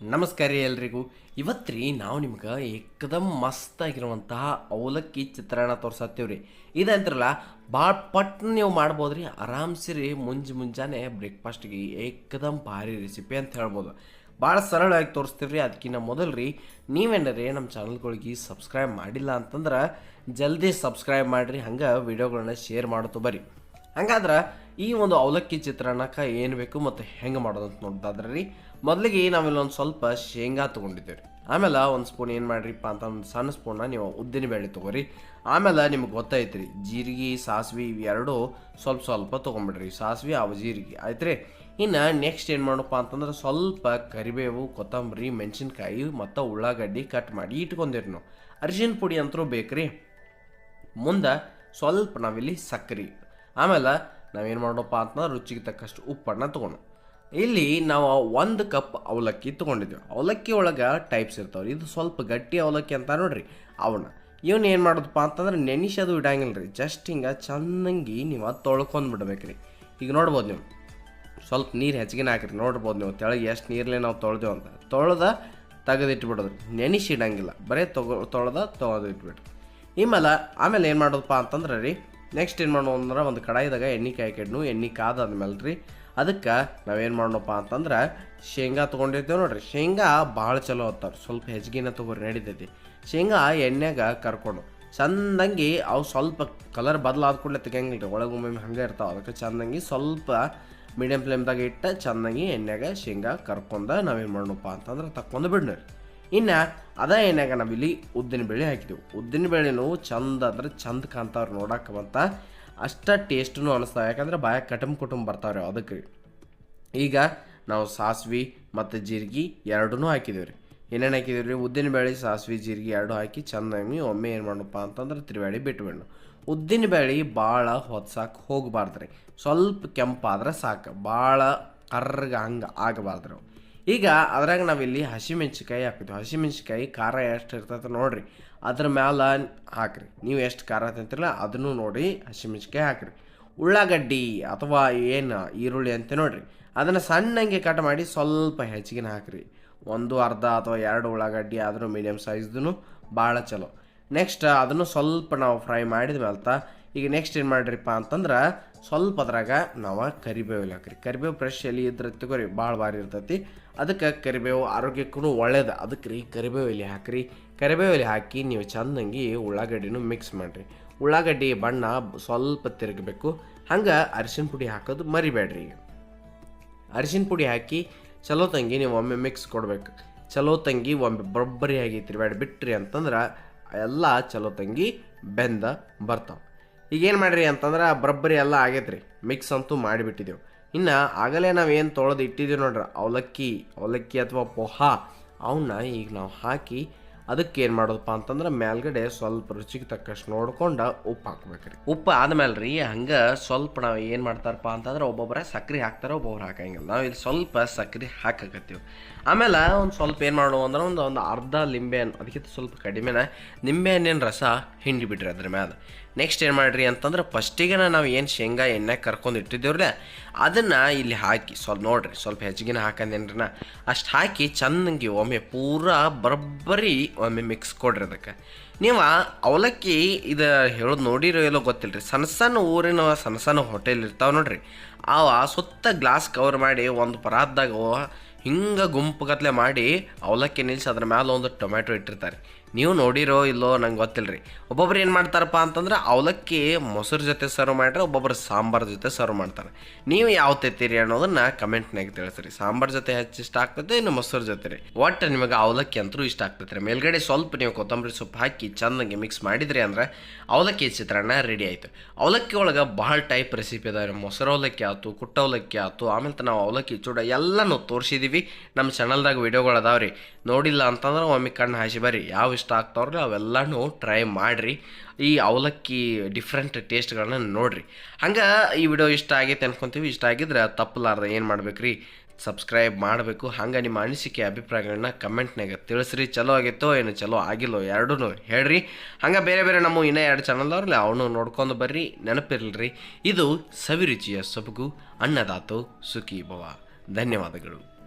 ನಮಸ್ಕಾರ ರೀ ಎಲ್ರಿಗೂ. ಇವತ್ತು ರೀ ನಾವು ನಿಮ್ಗೆ ಏಕದಮ್ ಮಸ್ತಾಗಿರುವಂತಹ ಅವಲಕ್ಕಿ ಚಿತ್ರಾನ್ನ ತೋರ್ಸತ್ತೀವಿ ರೀ ಇದಂತ್ರಲ್ಲ ಭಾಳ ಪಟ್ ನೀವು ಮಾಡ್ಬೋದು ರೀ ಆರಾಮ್ಸಿ ರೀ ಮುಂಜ್ ಮುಂಜಾನೆ ಬ್ರೇಕ್ಫಾಸ್ಟ್ಗೆ ಏಕದಮ್ ಭಾರಿ ರೆಸಿಪಿ ಅಂತ ಹೇಳ್ಬೋದು. ಭಾಳ ಸರಳವಾಗಿ ತೋರಿಸ್ತೀವಿ ರೀ ಅದಕ್ಕಿಂತ ಮೊದಲು ರೀ ನೀವೇನರಿ ನಮ್ಮ ಚಾನಲ್ಗಳಿಗೆ ಸಬ್ಸ್ಕ್ರೈಬ್ ಮಾಡಿಲ್ಲ ಅಂತಂದ್ರೆ ಜಲ್ದಿ ಸಬ್ಸ್ಕ್ರೈಬ್ ಮಾಡಿರಿ, ಹಂಗೆ ವಿಡಿಯೋಗಳನ್ನ ಶೇರ್ ಮಾಡ್ತು ಬರ್ರಿ. ಹಂಗಾದ್ರೆ ಈ ಒಂದು ಅವಲಕ್ಕಿ ಚಿತ್ರಾನ್ನಕ್ಕೆ ಏನು ಬೇಕು ಮತ್ತು ಹೆಂಗೆ ಮಾಡೋದು ಅಂತ ರೀ ಮೊದಲಿಗೆ ನಾವಿಲ್ಲಿ ಒಂದು ಸ್ವಲ್ಪ ಶೇಂಗಾ ತೊಗೊಂಡಿದ್ದೇವೆ ಆಮೇಲೆ ಒಂದು ಸ್ಪೂನ್ ಏನು ಮಾಡ್ರಿಪ್ಪ ಅಂತ ಒಂದು ಸಣ್ಣ ಸ್ಪೂನ್ನ ನೀವು ಉದ್ದಿನ ಬೇಳೆ ತೊಗೊರಿ. ಆಮೇಲೆ ನಿಮ್ಗೆ ಗೊತ್ತಾಯ್ತು ರೀ ಜೀರಿಗೆ, ಸಾಸಿವೆ ಇವೆರಡು ಸ್ವಲ್ಪ ಸ್ವಲ್ಪ ತೊಗೊಂಬಿಡ್ರಿ, ಸಾಸಿವೆ ಅವು ಜೀರಿಗೆ. ಆಯ್ತು ರೀ ಇನ್ನು ನೆಕ್ಸ್ಟ್ ಏನು ಮಾಡಪ್ಪ ಅಂತಂದ್ರೆ ಸ್ವಲ್ಪ ಕರಿಬೇವು, ಕೊತ್ತಂಬರಿ, ಮೆಣಸಿನ್ಕಾಯಿ ಮತ್ತು ಉಳ್ಳಾಗಡ್ಡಿ ಕಟ್ ಮಾಡಿ ಇಟ್ಕೊಂಡಿರಿ ನಾವು. ಅರಿಶಿನ ಪುಡಿ ಅಂತರೂ ಬೇಕ್ರಿ. ಮುಂದೆ ಸ್ವಲ್ಪ ನಾವಿಲ್ಲಿ ಸಕ್ಕರೆ ಆಮೇಲೆ ನಾವೇನು ಮಾಡೋಪ್ಪ ಅಂತಂದ್ರೆ ರುಚಿಗೆ ತಕ್ಕಷ್ಟು ಉಪ್ಪನ್ನ ತೊಗೊಂಡು ಇಲ್ಲಿ ನಾವು ಒಂದು ಕಪ್ ಅವಲಕ್ಕಿ ತೊಗೊಂಡಿದ್ದೀವಿ. ಅವಲಕ್ಕಿ ಒಳಗೆ ಟೈಪ್ಸ್ ಇರ್ತಾವ್ರಿ. ಇದು ಸ್ವಲ್ಪ ಗಟ್ಟಿ ಅವಲಕ್ಕಿ ಅಂತ ನೋಡ್ರಿ ಅವನ್ನ. ಇವನು ಏನು ಮಾಡೋದಪ್ಪ ಅಂತಂದ್ರೆ ನೆನೆಸೋದು ಇಡಂಗಿಲ್ಲ ರೀ ಜಸ್ಟ್ ಹಿಂಗೆ ಚೆನ್ನಾಗಿ ನೀವು ತೊಳ್ಕೊಂಡು ಬಿಡ್ಬೇಕ್ರಿ. ಈಗ ನೋಡ್ಬೋದು ನೀವು. ಸ್ವಲ್ಪ ನೀರು ಹೆಚ್ಚಿಗೆ ಹಾಕ್ರಿ. ನೋಡ್ಬೋದು ನೀವು ತೆಳಗೆ ಎಷ್ಟು ನೀರಲ್ಲೇ ನಾವು ತೊಳೆದೇವು ಅಂತ. ತೊಳೆದ ತೆಗೆದಿಟ್ಬಿಡೋದು. ನೆನಿಸಿ ಇಡಂಗಿಲ್ಲ. ಬರೀ ತೊಗೊ, ತೊಳೆದ ತೊಳೆದು ಇಟ್ಬಿಡ್ರಿ ಆಮೇಲೆ ಆಮೇಲೆ ಏನು ಮಾಡೋದಪ್ಪ ಅಂತಂದ್ರೆ ರೀ ನೆಕ್ಸ್ಟ್ ಏನು ಮಾಡೋಣ ಅಂದ್ರೆ ಒಂದು ಕಡಾಯಿದಾಗ ಎಣ್ಣೆ ಕಾಯ್ಕೆಡ್ನು ಎಣ್ಣೆ ಕಾದಾದ್ಮೇಲೆ ರೀ, ಅದಕ್ಕೆ ನಾವೇನು ಮಾಡೋಣಪ್ಪ ಅಂತಂದ್ರೆ ಶೇಂಗಾ ತೊಗೊಂಡಿರ್ತೇವೆ ನೋಡ್ರಿ. ಶೇಂಗಾ ಭಾಳ ಚಲೋ ಹೋಗ್ತಾವ್ರಿ ಸ್ವಲ್ಪ ಹೆಚ್ಚಿಗೆನ ತೊಗೊರಿ, ನಡೀತೈತಿ. ಶೇಂಗಾ ಎಣ್ಣೆಗೆ ಕರ್ಕೊಂಡು, ಚಂದಂಗಿ ಅವು ಸ್ವಲ್ಪ ಕಲರ್ ಬದಲಾದ ಕೂಡಲೇ ತೆಗಿಯಂಗಿಲ್ಲ ರೀ ಒಳಗೊಮ್ಮೆ ಹಂಗೆ ಇರ್ತಾವೆ. ಅದಕ್ಕೆ ಚಂದಂಗಿ ಸ್ವಲ್ಪ ಮೀಡಿಯಮ್ ಫ್ಲೇಮ್ದಾಗ ಇಟ್ಟು ಚಂದಂಗಿ ಎಣ್ಣೆಗೆ ಶೇಂಗಾ ಕರ್ಕೊಂಡ ನಾವೇನು ಮಾಡೋಣಪ್ಪ ಅಂತಂದ್ರೆ ತಕ್ಕೊಂಡು ಬಿಡ್ನ ಇನ್ನು ಅದ ನಾವು ನಾವಿಲ್ಲಿ ಉದ್ದಿನ ಬೇಳೆ ಹಾಕಿದೆವು. ಉದ್ದಿನ ಬೇಳೆನೂ ಚಂದ ಅಂದ್ರೆ ಚಂದ ಕಾಣ್ತಾವ್ರಿ ನೋಡಕ್ಕೆ ಬಂತ ಅಷ್ಟ ಟೇಸ್ಟೂ ಅನಿಸ್ತಾವೆ. ಯಾಕಂದ್ರೆ ಬಾಯ ಕಟಮ್ ಕುಟುಂಬ ಬರ್ತಾವ್ರಿ ಅದಕ್ಕೆ ಈಗ ನಾವು ಸಾಸ್ವಿ ಮತ್ತು ಜೀರಿಗೆ ಎರಡೂ ಹಾಕಿದ್ದೀವಿ ರೀ ಏನೇನು ಹಾಕಿದೇವ್ರಿ? ಉದ್ದಿನ ಬೇಳೆ, ಸಾಸ್ವಿ, ಜೀರಿಗೆ ಎರಡು ಹಾಕಿ ಚೆನ್ನಾಗಿ ಒಮ್ಮೆ ಏನು ಮಾಡಪ್ಪ ಅಂತಂದ್ರೆ ತ್ರಿವೇಳಿ ಬಿಟ್ಬಿಡ್ನು. ಉದ್ದಿನ ಬೇಳೆ ಭಾಳ ಹೊತ್ಸಾಕ್ ಹೋಗಬಾರ್ದು ರೀ ಸ್ವಲ್ಪ ಕೆಂಪಾದ್ರೆ ಸಾಕು. ಭಾಳ ಕರ್ರಗ ಹಂಗೆ ಆಗಬಾರ್ದು ರೀ ಈಗ ಅದ್ರಾಗ ನಾವಿಲ್ಲಿ ಹಸಿಮೆಣ್ಸಿಕಾಯಿ ಹಾಕಿದ್ವಿ. ಹಸಿಮೆಣ್ಸಿಕಾಯಿ ಖಾರ ಎಷ್ಟು ಇರ್ತೈತೆ ನೋಡ್ರಿ. ಅದ್ರ ಮ್ಯಾಲ ಹಾಕ್ರಿ. ನೀವು ಎಷ್ಟು ಖಾರ ತಿಂತಿರಲ್ಲ ಅದನ್ನು ನೋಡಿ ಹಸಿಮೆಣ್ಸಿಕಾಯಿ ಹಾಕ್ರಿ. ಉಳ್ಳಾಗಡ್ಡಿ ಅಥವಾ ಏನು ಈರುಳ್ಳಿ ಅಂತ ನೋಡ್ರಿ. ಅದನ್ನು ಸಣ್ಣಂಗೆ ಕಟ್ ಮಾಡಿ ಸ್ವಲ್ಪ ಹೆಚ್ಚಿಗೆ ಹಾಕ್ರಿ. ಒಂದು ಅರ್ಧ ಅಥವಾ ಎರಡು ಉಳ್ಳಾಗಡ್ಡಿ ಆದರೂ ಮೀಡಿಯಮ್ ಸೈಜ್ದು ಭಾಳ ಚಲೋ. ನೆಕ್ಸ್ಟ್ ಅದನ್ನು ಸ್ವಲ್ಪ ನಾವು ಫ್ರೈ ಮಾಡಿದ ಮೇಲ್ತ ಈಗ ನೆಕ್ಸ್ಟ್ ಏನು ಮಾಡ್ರಿಪ್ಪ ಅಂತಂದ್ರೆ ಸ್ವಲ್ಪ ಅದ್ರಾಗ ನಾವು ಕರಿಬೇವು ಹಾಕ್ರಿ. ಕರಿಬೇವು ಫ್ರೆಶ್ ಎಲೆ ಇದ್ರೆ ತಗೋರಿ ಭಾಳ ಭಾರಿ ಇರ್ತೈತಿ. ಅದಕ್ಕೆ ಕರಿಬೇವು ಆರೋಗ್ಯಕ್ಕೂ ಒಳ್ಳೇದು. ಅದಕ್ಕೆ ರೀ ಕರಿಬೇವು ಎಲೆ ಹಾಕ್ರಿ. ಕರಿಬೇವು ಎಲೆ ಹಾಕಿ ನೀವು ಚಂದಂಗಿ ಉಳ್ಳಾಗಡ್ಡಿನೂ ಮಿಕ್ಸ್ ಮಾಡಿರಿ. ಉಳ್ಳಾಗಡ್ಡಿ ಬಣ್ಣ ಸ್ವಲ್ಪ ತಿರುಗಬೇಕು. ಹಂಗೆ ಅರಿಶಿನ ಪುಡಿ ಹಾಕೋದು ಮರಿಬೇಡ್ರಿ ಅರಿಶಿನ ಪುಡಿ ಹಾಕಿ ಚಲೋ ತಂಗಿ ನೀವು ಒಮ್ಮೆ ಮಿಕ್ಸ್ ಕೊಡ್ಬೇಕು. ಚಲೋ ತಂಗಿ ಒಮ್ಮೆ ಬರೊಬ್ಬರಿ ಆಗೈತ್ರಿ ಬೇಡ ಬಿಟ್ರಿ ಅಂತಂದ್ರೆ ಎಲ್ಲ ಚಲೋ ತಂಗಿ ಬೆಂದ ಬರ್ತಾವೆ. ಈಗೇನು ಮಾಡ್ರಿ ಅಂತಂದ್ರೆ ಬರಬ್ಬರಿ ಎಲ್ಲ ಆಗೈತ್ರಿ. ಮಿಕ್ಸ್ ಅಂತೂ ಮಾಡಿಬಿಟ್ಟಿದ್ದೆವು ಇನ್ನು ಆಗಲೇ ನಾವು ಏನು ತೊಳೆದು ಇಟ್ಟಿದ್ದೀವಿ ನೋಡ್ರಿ, ಅವಲಕ್ಕಿ ಅವಲಕ್ಕಿ ಅಥವಾ ಪೋಹಾ ಅವನ್ನ ಈಗ ನಾವು ಹಾಕಿ ಅದಕ್ಕೆ ಏನು ಮಾಡೋದಪ್ಪ ಅಂತಂದ್ರೆ ಮೇಲ್ಗಡೆ ಸ್ವಲ್ಪ ರುಚಿಗೆ ತಕ್ಕಷ್ಟು ನೋಡ್ಕೊಂಡು ಉಪ್ಪು ಹಾಕ್ಬೇಕ್ರಿ. ಉಪ್ಪು ಆದ್ಮೇಲೆ ರೀ ಹಂಗೆ ಸ್ವಲ್ಪ ನಾವು ಏನು ಮಾಡ್ತಾರಪ್ಪ ಅಂತಂದ್ರೆ ಒಬ್ಬೊಬ್ಬರ ಸಕ್ರೆ ಹಾಕ್ತಾರೆ, ಒಬ್ಬೊಬ್ರು ಹಾಕಂಗಿಲ್ಲ. ನಾವು ಇಲ್ಲಿ ಸ್ವಲ್ಪ ಸಕ್ರೆ ಹಾಕಕತ್ತೀವಿ. ಆಮೇಲೆ ಒಂದು ಸ್ವಲ್ಪ ಏನು ಮಾಡೋ ಅಂದ್ರೆ ಒಂದು ಒಂದು ಅರ್ಧ ಲಿಂಬೆ ಹಣ್ಣು ಅದಕ್ಕಿಂತ ಸ್ವಲ್ಪ ಕಡಿಮೆನ ನಿಂಬೆ ಹಣ್ಣಿನ ರಸ ಹಿಂಡಿ ಬಿಡ್ರಿ ಅದ್ರ ಮ್ಯಾಲ. ನೆಕ್ಸ್ಟ್ ಏನು ಮಾಡಿರಿ ಅಂತಂದ್ರೆ ಫಸ್ಟಿಗೆ ನಾವು ಏನು ಶೇಂಗಾ ಎಣ್ಣೆ ಕರ್ಕೊಂಡು ಇಟ್ಟಿದ್ದೇವ್ರಿ ಅದನ್ನು ಇಲ್ಲಿ ಹಾಕಿ ಸ್ವಲ್ಪ ನೋಡ್ರಿ, ಸ್ವಲ್ಪ ಹೆಚ್ಚಿಗೆನ ಹಾಕಂದೇನ್ರಿನ, ಅಷ್ಟು ಹಾಕಿ ಚೆನ್ನಾಗಿ ಒಮ್ಮೆ ಪೂರಾ ಬರೋಬ್ಬರಿ ಒಮ್ಮೆ ಮಿಕ್ಸ್ ಕೊಡ್ರಿ ಅದಕ್ಕೆ. ನೀವು ಅವಲಕ್ಕಿ ಇದು ಹೇಳೋದು ನೋಡಿರೋ ಎಲ್ಲೋ ಗೊತ್ತಿಲ್ಲ ರೀ ಸಣ್ಣ ಸಣ್ಣ ಊರಿನ ಸಣ್ಣ ಸಣ್ಣ ಹೋಟೆಲ್ ಇರ್ತಾವೆ ನೋಡ್ರಿ. ಅವ ಸುತ್ತ ಗ್ಲಾಸ್ ಕವರ್ ಮಾಡಿ ಒಂದು ಪರಾತ್ದಾಗ ಹಿಂಗೆ ಗುಂಪುಗತ್ಲೆ ಮಾಡಿ ಅವಲಕ್ಕಿ ನಿಲ್ಲಿಸಿ ಅದ್ರ ಮ್ಯಾಲೆ ಒಂದು ಟೊಮ್ಯಾಟೊ ಇಟ್ಟಿರ್ತಾರೆ. ನೀವು ನೋಡಿರೋ ಇಲ್ಲೋ ನಂಗೆ ಗೊತ್ತಿಲ್ಲ ರೀ ಒಬ್ಬೊಬ್ರು ಏನು ಮಾಡ್ತಾರಪ್ಪ ಅಂತಂದ್ರೆ ಅವಲಕ್ಕಿ ಮೊಸರು ಜೊತೆ ಸರ್ವ್ ಮಾಡ್ರೆ ಒಬ್ಬೊಬ್ರು ಸಾಂಬಾರ್ ಜೊತೆ ಸರ್ವ್ ಮಾಡ್ತಾರೆ. ನೀವು ಯಾವ ತೆತ್ತೀರಿ ಅನ್ನೋದನ್ನ ಕಮೆಂಟ್ನಾಗ ತಿಳಿಸ್ರಿ. ಸಾಂಬಾರ್ ಜೊತೆ ಹೆಚ್ಚು ಇಷ್ಟ ಆಗ್ತದೆ, ಇನ್ನು ಮೊಸರು ಜೊತೆ ರೀ. ಒಟ್ಟು ನಿಮಗೆ ಅವಲಕ್ಕಿ ಅಂತೂ ಇಷ್ಟ ಆಗ್ತೈತೆ ರೀ. ಮೇಲ್ಗಡೆ ಸ್ವಲ್ಪ ನೀವು ಕೊತ್ತಂಬರಿ ಸೊಪ್ಪು ಹಾಕಿ ಚೆನ್ನಾಗಿ ಮಿಕ್ಸ್ ಮಾಡಿದ್ರಿ ಅಂದ್ರೆ ಅವಲಕ್ಕಿ ಚಿತ್ರಾನ್ನ ರೆಡಿ ಆಯಿತು. ಅವಲಕ್ಕಿ ಒಳಗೆ ಭಾಳ ಟೈಪ್ ರೆಸಿಪಿ ಅದಾವೆ ಮೊಸರು ಅವಲಕ್ಕಿ ಆಯ್ತು, ಕುಟ್ಟ ಅವಲಕ್ಕಿ ಆಯ್ತು, ಆಮೇಲೆ ನಾವು ಅವಲಕ್ಕಿ ಚೂಡ ಎಲ್ಲನೂ ತೋರಿಸಿದ್ದೀವಿ ನಮ್ಮ ಚಾನಲ್ದಾಗ ವೀಡಿಯೋಗಳು ಅದಾವೆ ರೀ ನೋಡಿಲ್ಲ ಅಂತಂದ್ರೆ ಒಮ್ಮೆ ಕಣ್ಣು ಹಾಸಿ ಬರ್ರಿ. ಯಾವ ಇಷ್ಟ ಆಗ್ತಾವ್ರಿ ಅವೆಲ್ಲನೂ ಟ್ರೈ ಮಾಡಿರಿ. ಈ ಅವಲಕ್ಕಿ ಡಿಫ್ರೆಂಟ್ ಟೇಸ್ಟ್ಗಳನ್ನ ನೋಡಿರಿ. ಹಂಗೆ ಈ ವಿಡಿಯೋ ಇಷ್ಟ ಆಗೈತೆ ಅನ್ಕೊಂತೀವಿ. ಇಷ್ಟ ಆಗಿದ್ರೆ ತಪ್ಪಲಾರ್ದ ಏನು ಮಾಡ್ಬೇಕು ರೀ ಸಬ್ಸ್ಕ್ರೈಬ್ ಮಾಡಬೇಕು. ಹಂಗೆ ನಿಮ್ಮ ಅನಿಸಿಕೆ ಅಭಿಪ್ರಾಯಗಳನ್ನ ಕಮೆಂಟ್ನಾಗ ತಿಳಿಸ್ರಿ. ಚಲೋ ಆಗಿತ್ತೋ ಏನು ಚಲೋ ಆಗಿಲ್ಲೋ ಎರಡೂ ಹೇಳ್ರಿ. ಹಂಗೆ ಬೇರೆ ಬೇರೆ ನಮ್ಮ ಇನ್ನೂ ಎರಡು ಚಾನಲ್ದವ್ರಲ್ಲ ಅವನು ನೋಡ್ಕೊಂಡು ಬರ್ರಿ. ನೆನಪಿರಲ್ರಿ. ಇದು ಸವಿರುಚಿಯ ಸೊಬಗು, ಅನ್ನದಾತು ಸುಖಿ ಭವ ಧನ್ಯವಾದಗಳು.